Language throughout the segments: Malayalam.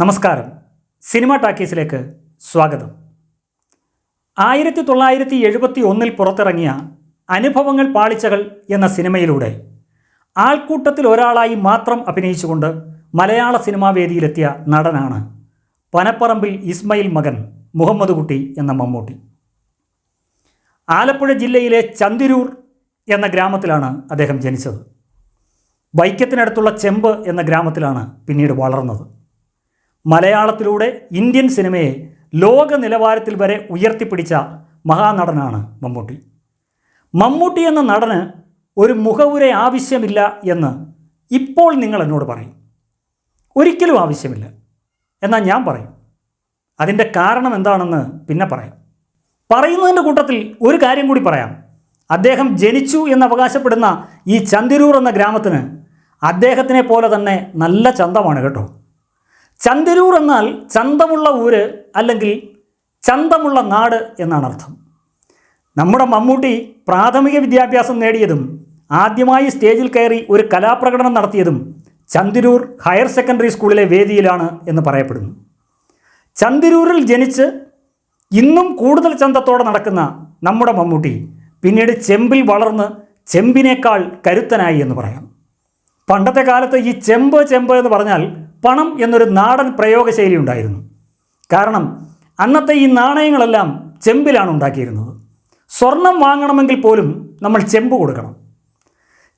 നമസ്കാരം. സിനിമ ടാക്കീസിലേക്ക് സ്വാഗതം. ആയിരത്തി തൊള്ളായിരത്തി എഴുപത്തി ഒന്നിൽ പുറത്തിറങ്ങിയ അനുഭവങ്ങൾ പാളിച്ചകൾ എന്ന സിനിമയിലൂടെ ആൾക്കൂട്ടത്തിൽ ഒരാളായി മാത്രം അഭിനയിച്ചുകൊണ്ട് മലയാള സിനിമാ വേദിയിലെത്തിയ നടനാണ് പനപ്പറമ്പിൽ ഇസ്മയിൽ മകൻ മുഹമ്മദ് കുട്ടി എന്ന മമ്മൂട്ടി. ആലപ്പുഴ ജില്ലയിലെ ചന്തിരൂർ എന്ന ഗ്രാമത്തിലാണ് അദ്ദേഹം ജനിച്ചത്. വൈക്കത്തിനടുത്തുള്ള ചെമ്പ് എന്ന ഗ്രാമത്തിലാണ് പിന്നീട് വളർന്നത്. മലയാളത്തിലൂടെ ഇന്ത്യൻ സിനിമയെ ലോക നിലവാരത്തിൽ വരെ ഉയർത്തിപ്പിടിച്ച മഹാനടനാണ് മമ്മൂട്ടി. മമ്മൂട്ടി എന്ന നടന് ഒരു മുഖവുര ആവശ്യമില്ല എന്ന് ഇപ്പോൾ നിങ്ങൾ എന്നോട് പറയും. ഒരിക്കലും ആവശ്യമില്ല. എന്നാൽ ഞാൻ പറയും. അതിന്റെ കാരണം എന്താണെന്ന് പിന്നെ പറയാം. പറയുന്നതിന്റെ കൂട്ടത്തിൽ ഒരു കാര്യം കൂടി പറയാം. അദ്ദേഹം ജനിച്ചു എന്ന് അവകാശപ്പെടുന്ന ഈ ചന്തിരൂർ എന്ന ഗ്രാമത്തിന് അദ്ദേഹത്തിനെ പോലെ തന്നെ നല്ല ചന്തമാണ് കേട്ടോ. ചന്തിരൂർ എന്നാൽ ചന്തമുള്ള ഊര് അല്ലെങ്കിൽ ചന്തമുള്ള നാട് എന്നാണ് അർത്ഥം. നമ്മുടെ മമ്മൂട്ടി പ്രാഥമിക വിദ്യാഭ്യാസം നേടിയതും ആദ്യമായി സ്റ്റേജിൽ കയറി ഒരു കലാപ്രകടനം നടത്തിയതും ചന്തിരൂർ ഹയർ സെക്കൻഡറി സ്കൂളിലെ വേദിയിലാണ് എന്ന് പറയപ്പെടുന്നു. ചന്തിരൂരിൽ ജനിച്ച് ഇന്നും കൂടുതൽ ചന്തത്തോടെ നടക്കുന്ന നമ്മുടെ മമ്മൂട്ടി പിന്നീട് ചെമ്പിൽ വളർന്ന് ചെമ്പിനേക്കാൾ കരുത്തനായി എന്ന് പറയാം. പണ്ടത്തെ കാലത്ത് ഈ ചെമ്പ് ചെമ്പ് എന്ന് പറഞ്ഞാൽ പണം എന്നൊരു നാടൻ പ്രയോഗശൈലി ഉണ്ടായിരുന്നു. കാരണം അന്നത്തെ ഈ നാണയങ്ങളെല്ലാം ചെമ്പിലാണ് ഉണ്ടാക്കിയിരുന്നത്. സ്വർണം വാങ്ങണമെങ്കിൽ പോലും നമ്മൾ ചെമ്പ് കൊടുക്കണം.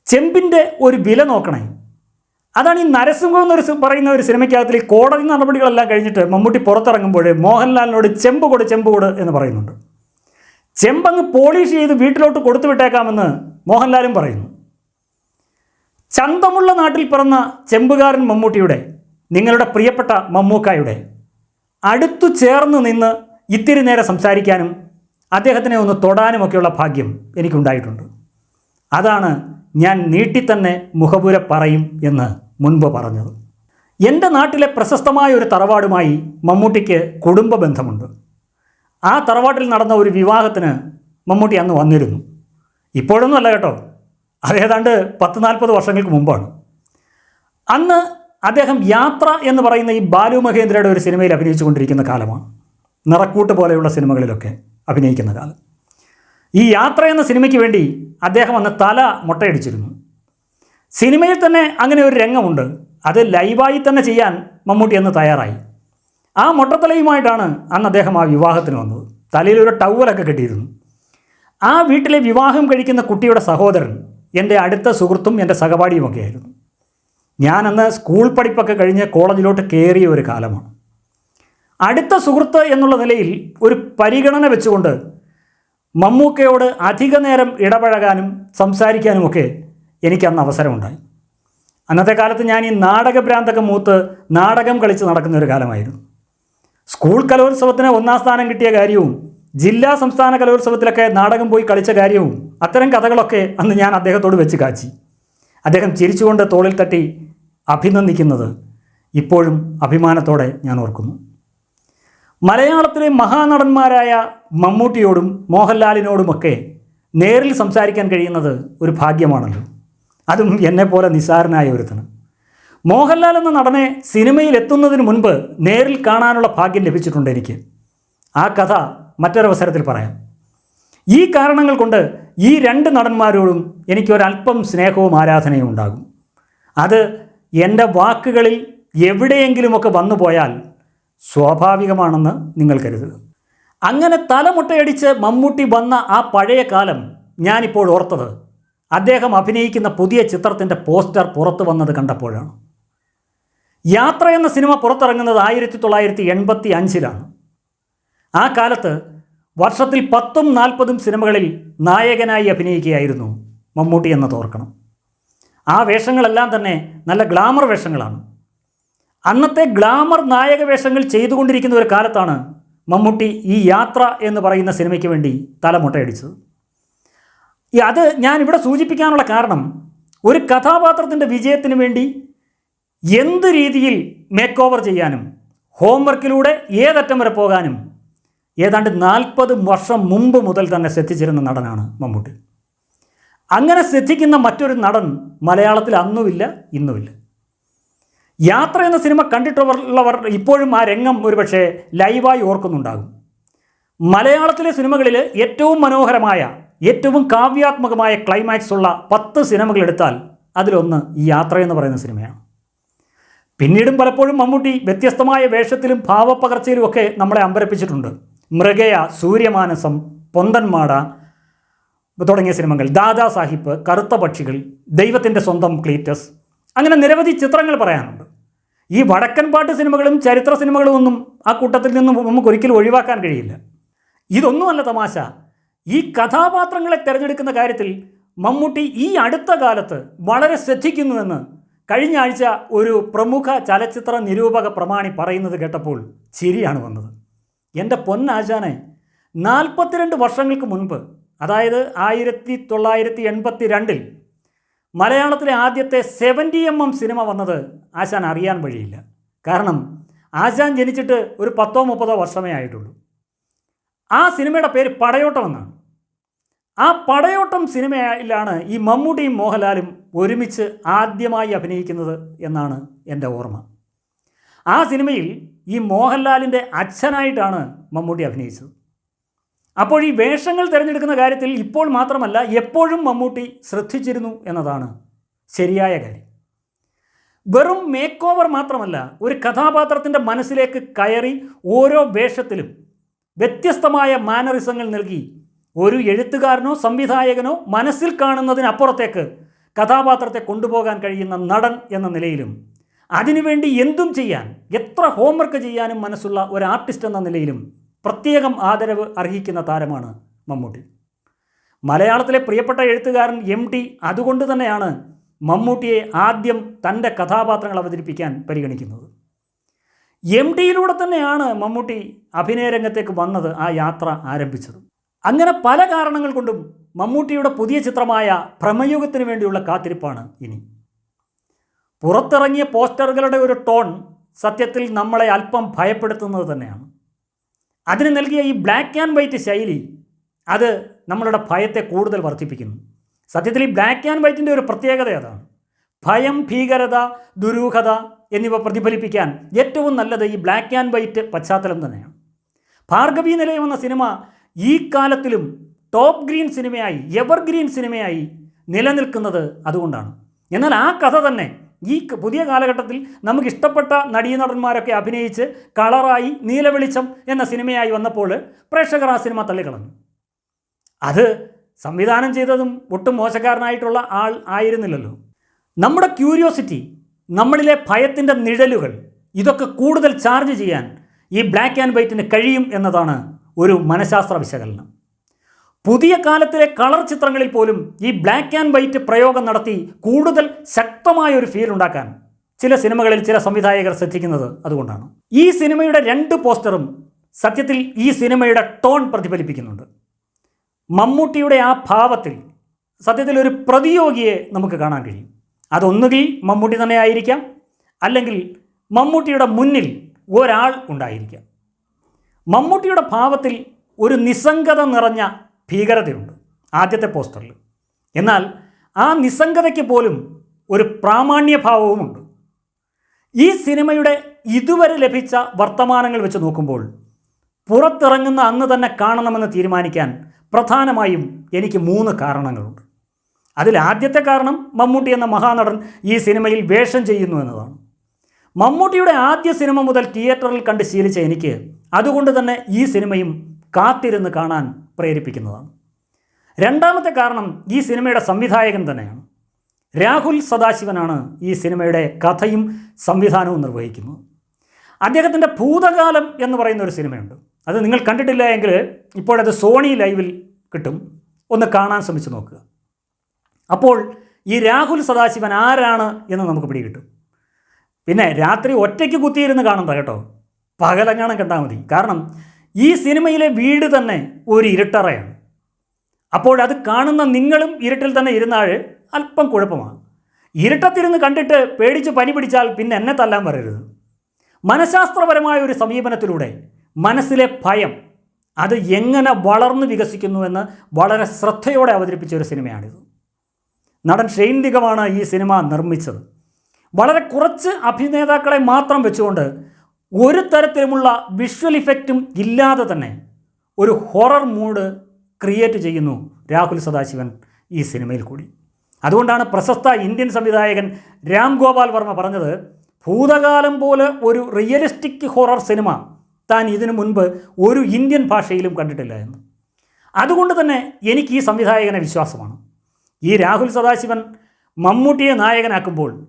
ചെമ്പിന്റെ ഒരു വില നോക്കണേ. അതാണ് ഈ നരസിംഹം എന്നൊരു പറയുന്ന ഒരു സിനിമയ്ക്കകത്തിൽ കോടതി നടപടികളെല്ലാം കഴിഞ്ഞിട്ട് മമ്മൂട്ടി പുറത്തിറങ്ങുമ്പോൾ മോഹൻലാലിനോട് ചെമ്പ് കൊട് ചെമ്പ് കൊട് എന്ന് പറയുന്നുണ്ട്. ചെമ്പങ്ങ് പോളിഷ് ചെയ്ത് വീട്ടിലോട്ട് കൊടുത്തു വിട്ടേക്കാമെന്ന് മോഹൻലാലും പറയുന്നു. ചന്തമുള്ള നാട്ടിൽ പിറന്ന ചെമ്പുകാരൻ മമ്മൂട്ടിയുടെ നിങ്ങളുടെ പ്രിയപ്പെട്ട മമ്മൂക്കായുടെ. അടുത്തു ചേർന്ന് നിന്ന് ഇത്തിരി നേരം സംസാരിക്കാനും അദ്ദേഹത്തിനെ ഒന്ന് തൊടാനുമൊക്കെയുള്ള ഭാഗ്യം എനിക്കുണ്ടായിട്ടുണ്ട്. അതാണ് ഞാൻ നീട്ടിത്തന്നെ മുഖപുര പറയും എന്ന് മുൻപ് പറഞ്ഞത്. എന്റെ നാട്ടിലെ പ്രശസ്തമായ ഒരു തറവാടുമായി മമ്മൂട്ടിക്ക് കുടുംബ ബന്ധമുണ്ട്. ആ തറവാട്ടിൽ നടന്ന ഒരു വിവാഹത്തിന് മമ്മൂട്ടി അന്ന് വന്നിരുന്നു. ഇപ്പോഴൊന്നും അല്ല കേട്ടോ. അതേതാണ്ട് പത്ത് നാൽപ്പത് വർഷങ്ങൾക്ക് മുമ്പാണ്. അന്ന് അദ്ദേഹം യാത്ര എന്ന് പറയുന്ന ഈ ബാലു മഹേന്ദ്രയുടെ ഒരു സിനിമയിൽ അഭിനയിച്ചു കൊണ്ടിരിക്കുന്ന കാലമാണ്. നിറക്കൂട്ട് പോലെയുള്ള സിനിമകളിലൊക്കെ അഭിനയിക്കുന്ന കാലം. ഈ യാത്ര എന്ന സിനിമയ്ക്ക് വേണ്ടി അദ്ദേഹം അന്ന് തല മുട്ടയടിച്ചിരുന്നു. സിനിമയിൽ തന്നെ അങ്ങനെ ഒരു രംഗമുണ്ട്. അത് ലൈവായി തന്നെ ചെയ്യാൻ മമ്മൂട്ടി അന്ന് തയ്യാറായി. ആ മുട്ടത്തലയുമായിട്ടാണ് അന്ന് അദ്ദേഹം ആ വിവാഹത്തിന് വന്നത്. തലയിൽ ഒരു ടവലൊക്കെ കെട്ടിയിരുന്നു. ആ വീട്ടിലെ വിവാഹം കഴിക്കുന്ന കുട്ടിയുടെ സഹോദരൻ എന്റെ അടുത്ത സുഹൃത്തും എന്റെ സഹപാഠിയുമൊക്കെ ആയിരുന്നു ഞാനന്ന് സ്കൂൾ പഠിപ്പൊക്കെ കഴിഞ്ഞ് കോളേജിലോട്ട് കയറിയ ഒരു കാലമാണ്. അടുത്ത സുഹൃത്ത് എന്നുള്ള നിലയിൽ ഒരു പരിഗണന വെച്ചുകൊണ്ട് മമ്മൂക്കയോട് അധിക നേരം ഇടപഴകാനും സംസാരിക്കാനുമൊക്കെ എനിക്കന്ന് അവസരമുണ്ടായി. അന്നത്തെ കാലത്ത് ഞാൻ ഈ നാടകഭ്രാന്തൊക്കെ മൂത്ത് നാടകം കളിച്ച് നടക്കുന്ന ഒരു കാലമായിരുന്നു. സ്കൂൾ കലോത്സവത്തിന് ഒന്നാം സ്ഥാനം കിട്ടിയ കാര്യവും ജില്ലാ സംസ്ഥാന കലോത്സവത്തിലൊക്കെ നാടകം പോയി കളിച്ച കാര്യവും അത്തരം കഥകളൊക്കെ അന്ന് ഞാൻ അദ്ദേഹത്തോട് വെച്ച് കാച്ചി. അദ്ദേഹം ചിരിച്ചുകൊണ്ട് തോളിൽ തട്ടി അഭിനന്ദിക്കുന്നത് ഇപ്പോഴും അഭിമാനത്തോടെ ഞാൻ ഓർക്കുന്നു. മലയാളത്തിലെ മഹാനടന്മാരായ മമ്മൂട്ടിയോടും മോഹൻലാലിനോടുമൊക്കെ നേരിൽ സംസാരിക്കാൻ കഴിയുന്നത് ഒരു ഭാഗ്യമാണല്ലോ. അതും എന്നെപ്പോലെ നിസ്സാരനായ ഒരുത്തന്. മോഹൻലാൽ എന്ന നടനെ സിനിമയിൽ എത്തുന്നതിന് മുൻപ് നേരിൽ കാണാനുള്ള ഭാഗ്യം ലഭിച്ചിട്ടുണ്ട് എനിക്ക്. ആ കഥ മറ്റൊരവസരത്തിൽ പറയാം. ഈ കാരണങ്ങൾ കൊണ്ട് ഈ രണ്ട് നടന്മാരോടും എനിക്കൊരല്പം സ്നേഹവും ആരാധനയും ഉണ്ടാകും. അത് എന്റെ വാക്കുകളിൽ എവിടെയെങ്കിലുമൊക്കെ വന്നു പോയാൽ സ്വാഭാവികമാണെന്ന് നിങ്ങൾ കരുതുക. അങ്ങനെ തലമുട്ടയടിച്ച് മമ്മൂട്ടി വന്ന ആ പഴയ കാലം ഞാനിപ്പോൾ ഓർത്തത്. അദ്ദേഹം അഭിനയിക്കുന്ന പുതിയ ചിത്രത്തിന്റെ പോസ്റ്റർ പുറത്തു വന്നത് കണ്ടപ്പോഴാണ്. യാത്ര എന്ന സിനിമ പുറത്തിറങ്ങുന്നത് ആയിരത്തി തൊള്ളായിരത്തി എൺപത്തി അഞ്ചിലാണ്. ആ കാലത്ത് വർഷത്തിൽ പത്തും നാൽപ്പതും സിനിമകളിൽ നായകനായി അഭിനയിക്കുകയായിരുന്നു മമ്മൂട്ടി എന്ന ഓർക്കണം. ആ വേഷങ്ങളെല്ലാം തന്നെ നല്ല ഗ്ലാമർ വേഷങ്ങളാണ്. അന്നത്തെ ഗ്ലാമർ നായക വേഷങ്ങൾ ചെയ്തുകൊണ്ടിരിക്കുന്ന ഒരു കാലത്താണ് മമ്മൂട്ടി ഈ യാത്ര എന്ന് പറയുന്ന സിനിമയ്ക്ക് വേണ്ടി തലമുട്ടയടിച്ചത്. അത് ഞാൻ ഇവിടെ സൂചിപ്പിക്കാനുള്ള കാരണം ഒരു കഥാപാത്രത്തിന്റെ വിജയത്തിന് വേണ്ടി എന്ത് രീതിയിൽ മേക്ക് ഓവർ ചെയ്യാനും ഹോംവർക്കിലൂടെ ഏതറ്റം വരെ പോകാനും ഏതാണ്ട് നാൽപ്പത് വർഷം മുമ്പ് മുതൽ തന്നെ ശ്രദ്ധിച്ചിരുന്ന നടനാണ് മമ്മൂട്ടി. അങ്ങനെ ശ്രദ്ധിക്കുന്ന മറ്റൊരു നടൻ മലയാളത്തിൽ അന്നുമില്ല ഇന്നുമില്ല. യാത്ര എന്ന സിനിമ കണ്ടിട്ടുള്ളവർ ഇപ്പോഴും ആ രംഗം ഒരുപക്ഷെ ലൈവായി ഓർക്കുന്നുണ്ടാകും. മലയാളത്തിലെ സിനിമകളിൽ ഏറ്റവും മനോഹരമായ ഏറ്റവും കാവ്യാത്മകമായ ക്ലൈമാക്സ് ഉള്ള പത്ത് സിനിമകൾ എടുത്താൽ അതിലൊന്ന് ഈ യാത്ര എന്ന് പറയുന്ന സിനിമയാണ്. പിന്നീടും പലപ്പോഴും മമ്മൂട്ടി വ്യത്യസ്തമായ വേഷത്തിലും ഭാവപ്പകർച്ചയിലും ഒക്കെ നമ്മളെ അമ്പരപ്പിച്ചിട്ടുണ്ട്. മൃഗയ സൂര്യമാനസം പൊന്തന്മാട തുടങ്ങിയ സിനിമകൾ ദാദാ സാഹിബ് കറുത്ത പക്ഷികൾ ദൈവത്തിന്റെ സ്വന്തം ക്ലീറ്റസ്. അങ്ങനെ നിരവധി ചിത്രങ്ങൾ പറയാനുണ്ട്. ഈ വടക്കൻ പാട്ട് സിനിമകളും ചരിത്ര സിനിമകളും ഒന്നും ആ കൂട്ടത്തിൽ നിന്നും നമുക്ക് ഒരിക്കലും ഒഴിവാക്കാൻ കഴിയില്ല. ഇതൊന്നുമല്ല തമാശ. ഈ കഥാപാത്രങ്ങളെ തിരഞ്ഞെടുക്കുന്ന കാര്യത്തിൽ മമ്മൂട്ടി ഈ അടുത്ത കാലത്ത് വളരെ ശ്രദ്ധിക്കുന്നുവെന്ന് കഴിഞ്ഞ ആഴ്ച ഒരു പ്രമുഖ ചലച്ചിത്ര നിരൂപക പ്രമാണി പറയുന്നത് കേട്ടപ്പോൾ ചിരിയാണ് വന്നത്. എന്റെ പൊന്നാശാനെ നാൽപ്പത്തിരണ്ട് വർഷങ്ങൾക്ക് മുൻപ് അതായത് ആയിരത്തി തൊള്ളായിരത്തി എൺപത്തി രണ്ടിൽ മലയാളത്തിലെ ആദ്യത്തെ സെവന്റി എം എം സിനിമ വന്നത് ആശാൻ അറിയാൻ വഴിയില്ല. കാരണം ആശാൻ ജനിച്ചിട്ട് ഒരു പത്തോ മുപ്പതോ വർഷമേ ആയിട്ടുള്ളൂ. ആ സിനിമയുടെ പേര് പടയോട്ടം എന്നാണ് ആ പടയോട്ടം സിനിമയിലാണ് ഈ മമ്മൂട്ടിയും മോഹൻലാലും ഒരുമിച്ച് ആദ്യമായി അഭിനയിക്കുന്നത് എന്നാണ് എന്റെ ഓർമ്മ. ആ സിനിമയിൽ ഈ മോഹൻലാലിന്റെ അച്ഛനായിട്ടാണ് മമ്മൂട്ടി അഭിനയിച്ചത്. അപ്പോൾ ഈ വേഷങ്ങൾ തിരഞ്ഞെടുക്കുന്ന കാര്യത്തിൽ ഇപ്പോൾ മാത്രമല്ല എപ്പോഴും മമ്മൂട്ടി ശ്രദ്ധിച്ചിരുന്നു എന്നതാണ് ശരിയായ കാര്യം. വെറും മേക്ക് ഓവർ മാത്രമല്ല ഒരു കഥാപാത്രത്തിന്റെ മനസ്സിലേക്ക് കയറി ഓരോ വേഷത്തിലും വ്യത്യസ്തമായ മാനറിസങ്ങൾ നൽകി ഒരു എഴുത്തുകാരനോ സംവിധായകനോ മനസ്സിൽ കാണുന്നതിനപ്പുറത്തേക്ക് കഥാപാത്രത്തെ കൊണ്ടുപോകാൻ കഴിയുന്ന നടൻ എന്ന നിലയിലും അതിനുവേണ്ടി എന്തും ചെയ്യാൻ എത്ര ഹോംവർക്ക് ചെയ്യാനും മനസ്സുള്ള ഒരു ആർട്ടിസ്റ്റ് എന്ന നിലയിലും പ്രത്യേകം ആദരവ് അർഹിക്കുന്ന താരമാണ് മമ്മൂട്ടി. മലയാളത്തിലെ പ്രിയപ്പെട്ട എഴുത്തുകാരൻ എം ടി അതുകൊണ്ട് തന്നെയാണ് മമ്മൂട്ടിയെ ആദ്യം തന്റെ കഥാപാത്രങ്ങൾ അവതരിപ്പിക്കാൻ പരിഗണിക്കുന്നത്. എം ടിയിലൂടെ തന്നെയാണ് മമ്മൂട്ടി അഭിനയ രംഗത്തേക്ക് വന്നത് ആ യാത്ര ആരംഭിച്ചത്. അങ്ങനെ പല കാരണങ്ങൾ കൊണ്ടും മമ്മൂട്ടിയുടെ പുതിയ ചിത്രമായ ഭ്രമയുഗത്തിന് വേണ്ടിയുള്ള കാത്തിരിപ്പാണ് ഇനി. പുറത്തിറങ്ങിയ പോസ്റ്ററുകളുടെ ഒരു ടോൺ സത്യത്തിൽ നമ്മളെ അല്പം ഭയപ്പെടുത്തുന്നത് തന്നെയാണ്. അതിന് നൽകിയ ഈ ബ്ലാക്ക് ആൻഡ് വൈറ്റ് ശൈലി അത് നമ്മളുടെ ഭയത്തെ കൂടുതൽ വർദ്ധിപ്പിക്കുന്നു. സത്യത്തിൽ ഈ ബ്ലാക്ക് ആൻഡ് വൈറ്റിന്റെ ഒരു പ്രത്യേകത അതാണ് ഭയം ഭീകരത ദുരൂഹത എന്നിവ പ്രതിഫലിപ്പിക്കാൻ ഏറ്റവും നല്ലത് ഈ ബ്ലാക്ക് ആൻഡ് വൈറ്റ് പശ്ചാത്തലം തന്നെയാണ്. ഭാർഗവി നിലയം എന്ന സിനിമ ഈ കാലത്തിലും ടോപ്പ് ഗ്രീൻ സിനിമയായി എവർഗ്രീൻ സിനിമയായി നിലനിൽക്കുന്നത് അതുകൊണ്ടാണ്. എന്നാൽ ആ കഥ തന്നെ ഈ പുതിയ കാലഘട്ടത്തിൽ നമുക്ക് ഇഷ്ടപ്പെട്ട നടീനടന്മാരൊക്കെ അഭിനയിച്ച് കളറായി നീലവെളിച്ചം എന്ന സിനിമയായി വന്നപ്പോൾ പ്രേക്ഷകർ ആ സിനിമ തള്ളിക്കളഞ്ഞു. അത് സംവിധാനം ചെയ്തതും ഒട്ടും മോശക്കാരനായിട്ടുള്ള ആൾ ആയിരുന്നില്ലല്ലോ. നമ്മുടെ ക്യൂരിയോസിറ്റി നമ്മളിലെ ഭയത്തിന്റെ നിഴലുകൾ ഇതൊക്കെ കൂടുതൽ ചാർജ് ചെയ്യാൻ ഈ ബ്ലാക്ക് ആൻഡ് വൈറ്റിന് കഴിയും എന്നതാണ് ഒരു മനഃശാസ്ത്ര വിശകലനം. പുതിയ കാലത്തിലെ കളർ ചിത്രങ്ങളിൽ പോലും ഈ ബ്ലാക്ക് ആൻഡ് വൈറ്റ് പ്രയോഗം നടത്തി കൂടുതൽ ശക്തമായ ഒരു ഫീൽ ഉണ്ടാക്കാൻ ചില സിനിമകളിൽ ചില സംവിധായകർ ശ്രദ്ധിക്കുന്നത് അതുകൊണ്ടാണ്. ഈ സിനിമയുടെ രണ്ട് പോസ്റ്ററും സത്യത്തിൽ ഈ സിനിമയുടെ ടോൺ പ്രതിഫലിപ്പിക്കുന്നുണ്ട്. മമ്മൂട്ടിയുടെ ആ ഭാവത്തിൽ സത്യത്തിൽ ഒരു പ്രതിയോഗിയെ നമുക്ക് കാണാൻ കഴിയും. അതൊന്നുകിൽ മമ്മൂട്ടി തന്നെ ആയിരിക്കാം അല്ലെങ്കിൽ മമ്മൂട്ടിയുടെ മുന്നിൽ ഒരാൾ ഉണ്ടായിരിക്കാം. മമ്മൂട്ടിയുടെ ഭാവത്തിൽ ഒരു നിസ്സംഗത നിറഞ്ഞ ഭീകരതയുണ്ട് ആദ്യത്തെ പോസ്റ്ററിൽ. എന്നാൽ ആ നിസ്സംഗതയ്ക്ക് പോലും ഒരു പ്രാമാണ്യഭാവവുമുണ്ട്. ഈ സിനിമയുടെ ഇതുവരെ ലഭിച്ച വർത്തമാനങ്ങൾ വെച്ച് നോക്കുമ്പോൾ പുറത്തിറങ്ങുന്ന അന്ന് തന്നെ കാണണമെന്ന് തീരുമാനിക്കാൻ പ്രധാനമായും എനിക്ക് മൂന്ന് കാരണങ്ങളുണ്ട്. അതിൽ ആദ്യത്തെ കാരണം മമ്മൂട്ടി എന്ന മഹാനടൻ ഈ സിനിമയിൽ വേഷം ചെയ്യുന്നു എന്നതാണ്. മമ്മൂട്ടിയുടെ ആദ്യ സിനിമ മുതൽ തിയേറ്ററിൽ കണ്ട് ശീലിച്ച എനിക്ക് അതുകൊണ്ട് തന്നെ ഈ സിനിമയും കാത്തിരുന്ന് കാണാൻ പ്രേരിപ്പിക്കുന്നതാണ്. രണ്ടാമത്തെ കാരണം ഈ സിനിമയുടെ സംവിധായകൻ തന്നെയാണ്. രാഹുൽ സദാശിവനാണ് ഈ സിനിമയുടെ കഥയും സംവിധാനവും നിർവഹിക്കുന്നത്. അദ്ദേഹത്തിന്റെ ഭൂതകാലം എന്ന് പറയുന്ന ഒരു സിനിമയുണ്ട്. അത് നിങ്ങൾ കണ്ടിട്ടില്ല എങ്കിൽ ഇപ്പോഴത് സോണി ലൈവിൽ കിട്ടും. ഒന്ന് കാണാൻ ശ്രമിച്ചു നോക്കുക. അപ്പോൾ ഈ രാഹുൽ സദാശിവൻ ആരാണ് എന്ന് നമുക്ക് പിടികിട്ടും. പിന്നെ രാത്രി ഒറ്റയ്ക്ക് കുത്തിയിരുന്ന് കാണണ്ട കേട്ടോ. പകലങ്ങാണം കണ്ടാൽ മതി. കാരണം ഈ സിനിമയിലെ വീട് തന്നെ ഒരു ഇരുട്ടറയാണ്. അപ്പോൾ അത് കാണുന്ന നിങ്ങളും ഇരുട്ടിൽ തന്നെ ഇരുന്നാൽ അല്പം കുഴപ്പമാണ്. ഇരുട്ടത്തിരുന്ന് കണ്ടിട്ട് പേടിച്ച് പനി പിടിച്ചാൽ പിന്നെ എന്നെ തല്ലാൻ പറയരുത് മനഃശാസ്ത്രപരമായ ഒരു സമീപനത്തിലൂടെ മനസ്സിലെ ഭയം അത് എങ്ങനെ വളർന്നു വികസിക്കുന്നുവെന്ന് വളരെ ശ്രദ്ധയോടെ അവതരിപ്പിച്ച ഒരു സിനിമയാണിത്. നടൻ ഷെയ്ൻ നിഗമാണ് ഈ സിനിമ നിർമ്മിച്ചത്. വളരെ കുറച്ച് അഭിനേതാക്കളെ മാത്രം വെച്ചുകൊണ്ട് ഒരു തരത്തിലുമുള്ള വിഷ്വൽ ഇഫക്റ്റും ഇല്ലാതെ തന്നെ ഒരു ഹൊറർ മൂഡ് ക്രിയേറ്റ് ചെയ്യുന്നു രാഹുൽ സദാശിവൻ ഈ സിനിമയിൽ കൂടി. അതുകൊണ്ടാണ് പ്രശസ്ത ഇന്ത്യൻ സംവിധായകൻ രാം ഗോപാൽ വർമ്മ പറഞ്ഞത് ഭൂതകാലം പോലെ ഒരു റിയലിസ്റ്റിക് ഹൊറർ സിനിമ താൻ ഇതിനു മുൻപ് ഒരു ഇന്ത്യൻ ഭാഷയിലും കണ്ടിട്ടില്ല എന്ന്. അതുകൊണ്ട് തന്നെ എനിക്ക് ഈ സംവിധായകനെ വിശ്വാസമാണ്. ഈ രാഹുൽ സദാശിവൻ മമ്മൂട്ടിയെ നായകനാക്കുമ്പോൾ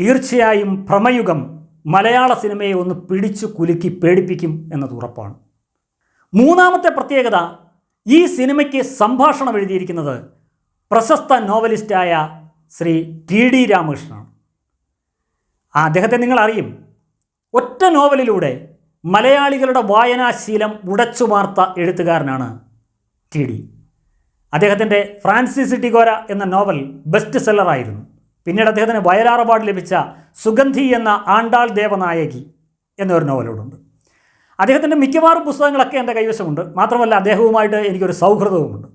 തീർച്ചയായും ഭ്രമയുഗം മലയാള സിനിമയെ ഒന്ന് പിടിച്ചു കുലുക്കി പേടിപ്പിക്കും എന്നത് ഉറപ്പാണ്. മൂന്നാമത്തെ പ്രത്യേകത ഈ സിനിമയ്ക്ക് സംഭാഷണം എഴുതിയിരിക്കുന്നത് പ്രശസ്ത നോവലിസ്റ്റായ ശ്രീ ടി ഡി രാമകൃഷ്ണനാണ്. അദ്ദേഹത്തെ നിങ്ങൾ അറിയും ഒറ്റ നോവലിലൂടെ മലയാളികളുടെ വായനാശീലം ഉടച്ചുമാർത്ത എഴുത്തുകാരനാണ് ടി ഡി. അദ്ദേഹത്തിന്റെ ഫ്രാൻസിസ് ടിഗോര എന്ന നോവൽ ബെസ്റ്റ് സെല്ലറായിരുന്നു. പിന്നീട് അദ്ദേഹത്തിന് വയലാർ അവാർഡ് ലഭിച്ച സുഗന്ധി എന്ന ആണ്ടാൾ ദേവനായകി എന്നൊരു നോവലോടുണ്ട് അദ്ദേഹത്തിന്റെ മിക്കവാറും പുസ്തകങ്ങളൊക്കെ എന്റെ കൈവശമുണ്ട്. മാത്രമല്ല അദ്ദേഹവുമായിട്ട് എനിക്കൊരു സൗഹൃദവുമുണ്ട്.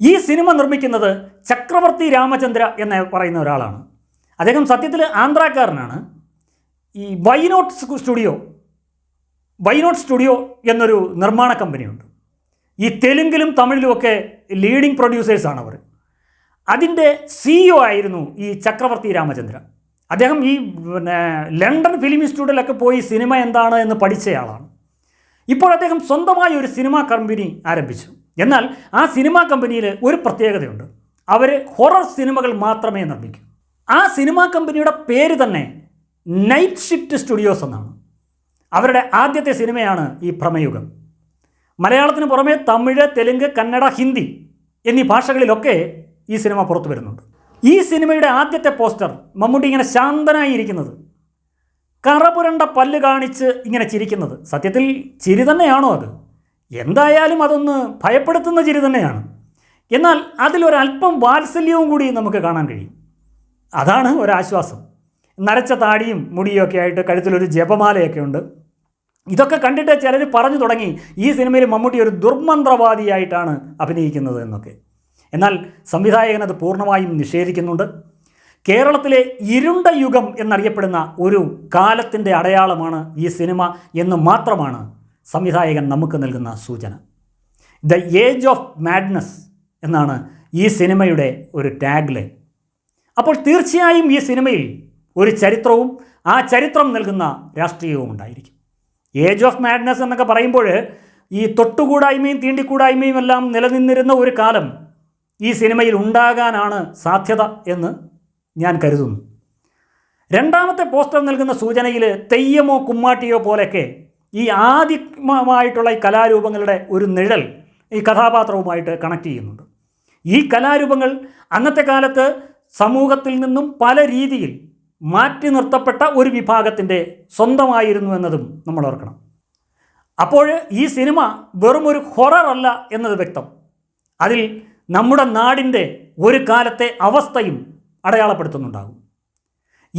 ഈ സിനിമ നിർമ്മിക്കുന്നത് ചക്രവർത്തി രാമചന്ദ്ര എന്ന് പറയുന്ന ഒരാളാണ്. അദ്ദേഹം സത്യത്തിൽ ആന്ധ്രാക്കാരനാണ്. ഈ വൈനോട്ട് സ്റ്റുഡിയോ വൈനോട്ട് സ്റ്റുഡിയോ എന്നൊരു നിർമ്മാണ കമ്പനിയുണ്ട്. ഈ തെലുങ്കിലും തമിഴിലുമൊക്കെ ലീഡിംഗ് പ്രൊഡ്യൂസേഴ്സാണ് അവർ. അതിന്റെ സിഇഒ ആയിരുന്നു ഈ ചക്രവർത്തി രാമചന്ദ്ര. അദ്ദേഹം ഈ പിന്നെ ലണ്ടൻ ഫിലിം ഇൻസ്റ്റിറ്റ്യൂട്ടിലൊക്കെ പോയി സിനിമ എന്താണ് എന്ന് പഠിച്ചയാളാണ് ഇപ്പോൾ അദ്ദേഹം സ്വന്തമായി ഒരു സിനിമാ കമ്പനി ആരംഭിച്ചു. എന്നാൽ ആ സിനിമാ കമ്പനിയിൽ ഒരു പ്രത്യേകതയുണ്ട്. അവർ ഹൊറർ സിനിമകൾ മാത്രമേ നിർമ്മിക്കൂ. ആ സിനിമാ കമ്പനിയുടെ പേര് തന്നെ നൈറ്റ് ഷിഫ്റ്റ് സ്റ്റുഡിയോസ് എന്നാണ്. അവരുടെ ആദ്യത്തെ സിനിമയാണ് ഈ ഭ്രമയുഗം. മലയാളത്തിന് പുറമെ തമിഴ് തെലുങ്ക് കന്നഡ ഹിന്ദി എന്നീ ഭാഷകളിലൊക്കെ ഈ സിനിമ പുറത്തു വരുന്നുണ്ട് ഈ സിനിമയുടെ ആദ്യത്തെ പോസ്റ്റർ മമ്മൂട്ടി ഇങ്ങനെ ശാന്തനായി ഇരിക്കുന്നത്. കറപുരണ്ട പല്ല് കാണിച്ച് ഇങ്ങനെ ചിരിക്കുന്നത്. സത്യത്തിൽ ചിരി തന്നെയാണോ അത്? എന്തായാലും അതൊന്ന് ഭയപ്പെടുത്തുന്ന ചിരി തന്നെയാണ്. എന്നാൽ അതിലൊരല്പം വാത്സല്യവും കൂടി നമുക്ക് കാണാൻ കഴിയും. അതാണ് ഒരാശ്വാസം. നരച്ച താടിയും മുടിയൊക്കെ ആയിട്ട് കഴുത്തിലൊരു ജപമാലയൊക്കെ ഉണ്ട്. ഇതൊക്കെ കണ്ടിട്ട് ചിലർ പറഞ്ഞു തുടങ്ങി ഈ സിനിമയിൽ മമ്മൂട്ടി ഒരു ദുർമന്ത്രവാദിയായിട്ടാണ് അഭിനയിക്കുന്നത് എന്നൊക്കെ. എന്നാൽ സംവിധായകൻ അത് പൂർണമായും നിഷേധിക്കുന്നുണ്ട്. കേരളത്തിലെ ഇരുണ്ട യുഗം എന്നറിയപ്പെടുന്ന ഒരു കാലത്തിന്റെ അടയാളമാണ് ഈ സിനിമ എന്ന് മാത്രമാണ് സംവിധായകൻ നമുക്ക് നൽകുന്ന സൂചന. ദ ഏജ് ഓഫ് മാഡ്നസ് എന്നാണ് ഈ സിനിമയുടെ ഒരു ടാഗ്. ലൈൻ അപ്പോൾ തീർച്ചയായും ഈ സിനിമയിൽ ഒരു ചരിത്രവും ആ ചരിത്രം നൽകുന്ന രാഷ്ട്രീയവും ഉണ്ടായിരിക്കും. ഏജ് ഓഫ് മാഡ്നസ് എന്നൊക്കെ പറയുമ്പോൾ ഈ തൊട്ടുകൂടായ്മയും തീണ്ടിക്കൂടായ്മയും എല്ലാം നിലനിന്നിരുന്ന ഒരു കാലം ഈ സിനിമയിൽ ഉണ്ടാകാനാണ് സാധ്യത എന്ന് ഞാൻ കരുതുന്നു. രണ്ടാമത്തെ പോസ്റ്റർ നൽകുന്ന സൂചനയിൽ തെയ്യമോ കുമ്മാട്ടിയോ പോലെയൊക്കെ ഈ ആദിമമായിട്ടുള്ള ഈ കലാരൂപങ്ങളുടെ ഒരു നിഴൽ ഈ കഥാപാത്രവുമായിട്ട് കണക്ട് ചെയ്യുന്നുണ്ട്. ഈ കലാരൂപങ്ങൾ അന്നത്തെ കാലത്ത് സമൂഹത്തിൽ നിന്നും പല രീതിയിൽ മാറ്റി നിർത്തപ്പെട്ട ഒരു വിഭാഗത്തിന്റെ സ്വന്തമായിരുന്നു എന്നതും നമ്മൾ ഓർക്കണം. അപ്പോൾ ഈ സിനിമ വെറുമൊരു അല്ല എന്നത് വ്യക്തം. അതിൽ നമ്മുടെ നാടിന്റെ ഒരു കാലത്തെ അവസ്ഥയും അടയാളപ്പെടുത്തുന്നുണ്ടാകും.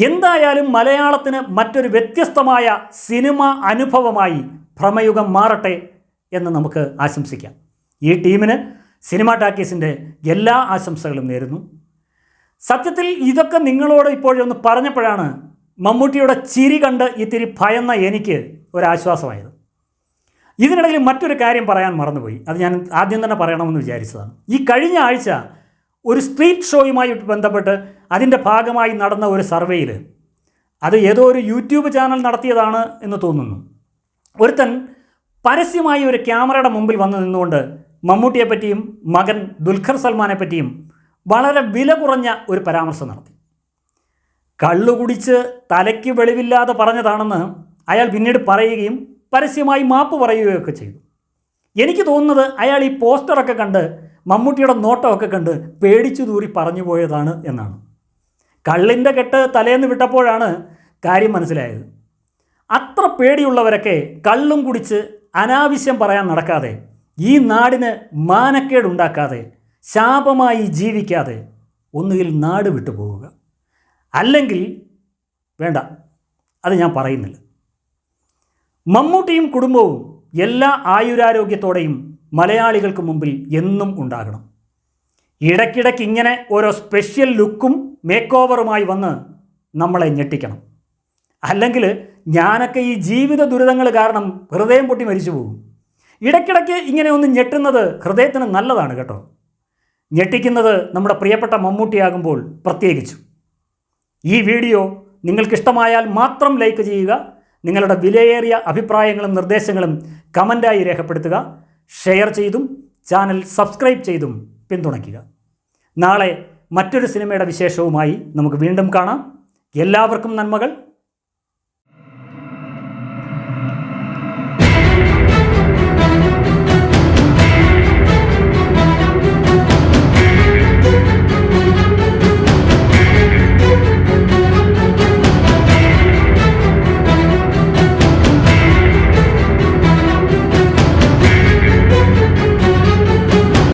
എന്തായാലും മലയാളത്തിന് മറ്റൊരു വ്യത്യസ്തമായ സിനിമ അനുഭവമായി ഭ്രമയുഗം മാറട്ടെ എന്ന് നമുക്ക് ആശംസിക്കാം. ഈ ടീമിന് സിനിമ ടാക്കീസിന്റെ എല്ലാ ആശംസകളും നേരുന്നു. സത്യത്തിൽ ഇതൊക്കെ നിങ്ങളോട് ഇപ്പോഴൊന്ന് പറഞ്ഞപ്പോഴാണ് മമ്മൂട്ടിയുടെ ചിരി കണ്ട് ഇത്തിരി ഭയന്ന എനിക്ക് ഒരാശ്വാസമായത്. ഇതിനിടയിൽ മറ്റൊരു കാര്യം പറയാൻ മറന്നുപോയി. അത് ഞാൻ ആദ്യം തന്നെ പറയണമെന്ന് വിചാരിച്ചതാണ്. ഈ കഴിഞ്ഞ ആഴ്ച ഒരു സ്ട്രീറ്റ് ഷോയുമായി ബന്ധപ്പെട്ട് അതിന്റെ ഭാഗമായി നടന്ന ഒരു സർവേയിൽ അത് ഏതോ ഒരു യൂട്യൂബ് ചാനൽ നടത്തിയതാണ് എന്ന് തോന്നുന്നു. ഒരുത്തൻ പരസ്യമായി ഒരു ക്യാമറയുടെ മുമ്പിൽ വന്ന് നിന്നുകൊണ്ട് മമ്മൂട്ടിയെ പറ്റിയും മകൻ ദുൽഖർ സൽമാനെ പറ്റിയും വളരെ വില കുറഞ്ഞ ഒരു പരാമർശം നടത്തി. കള്ളു കുടിച്ച് തലയ്ക്ക് വെളിവില്ലാതെ പറഞ്ഞതാണെന്ന് അയാൾ പിന്നീട് പറയുകയും പരസ്യമായി മാപ്പ് പറയുകയൊക്കെ ചെയ്തു. എനിക്ക് തോന്നുന്നത് അയാൾ ഈ പോസ്റ്ററൊക്കെ കണ്ട് മമ്മൂട്ടിയുടെ നോട്ടമൊക്കെ കണ്ട് പേടിച്ചു തൂറി പറഞ്ഞു പോയതാണ് എന്നാണ്. കള്ളിന്റെ കെട്ട് തലേന്ന് വിട്ടപ്പോഴാണ് കാര്യം മനസ്സിലായത്. അത്ര പേടിയുള്ളവരൊക്കെ കള്ളും കുടിച്ച് അനാവശ്യം പറയാൻ നടക്കാതെ ഈ നാടിന് മാനക്കേടുണ്ടാക്കാതെ ശാപമായി ജീവിക്കാതെ ഒന്നുകിൽ നാട് വിട്ടുപോവുക. അല്ലെങ്കിൽ വേണ്ട അത് ഞാൻ പറയുന്നില്ല. മമ്മൂട്ടിയും കുടുംബവും എല്ലാ ആയുരാരോഗ്യത്തോടെയും മലയാളികൾക്ക് മുമ്പിൽ എന്നും ഉണ്ടാകണം. ഇടയ്ക്കിടയ്ക്ക് ഇങ്ങനെ ഓരോ സ്പെഷ്യൽ ലുക്കും മേക്ക് ഓവറുമായി വന്ന് നമ്മളെ ഞെട്ടിക്കണം. അല്ലെങ്കിൽ ഞാനൊക്കെ ഈ ജീവിത ദുരിതങ്ങൾ കാരണം ഹൃദയം പൊട്ടി മരിച്ചു പോകും. ഇടയ്ക്കിടയ്ക്ക് ഇങ്ങനെ ഒന്ന് ഞെട്ടുന്നത് ഹൃദയത്തിന് നല്ലതാണ് കേട്ടോ. ഞെട്ടിക്കുന്നത് നമ്മുടെ പ്രിയപ്പെട്ട മമ്മൂട്ടിയാകുമ്പോൾ പ്രത്യേകിച്ചു. ഈ വീഡിയോ നിങ്ങൾക്കിഷ്ടമായാൽ മാത്രം ലൈക്ക് ചെയ്യുക നിങ്ങളുടെ വിലയേറിയ അഭിപ്രായങ്ങളും നിർദ്ദേശങ്ങളും കമന്റായി രേഖപ്പെടുത്തുക ഷെയർ ചെയ്തും ചാനൽ സബ്സ്ക്രൈബ് ചെയ്തും പിന്തുണയ്ക്കുക. നാളെ മറ്റൊരു സിനിമയുടെ വിശേഷവുമായി നമുക്ക് വീണ്ടും കാണാം. എല്ലാവർക്കും നന്മകൾ.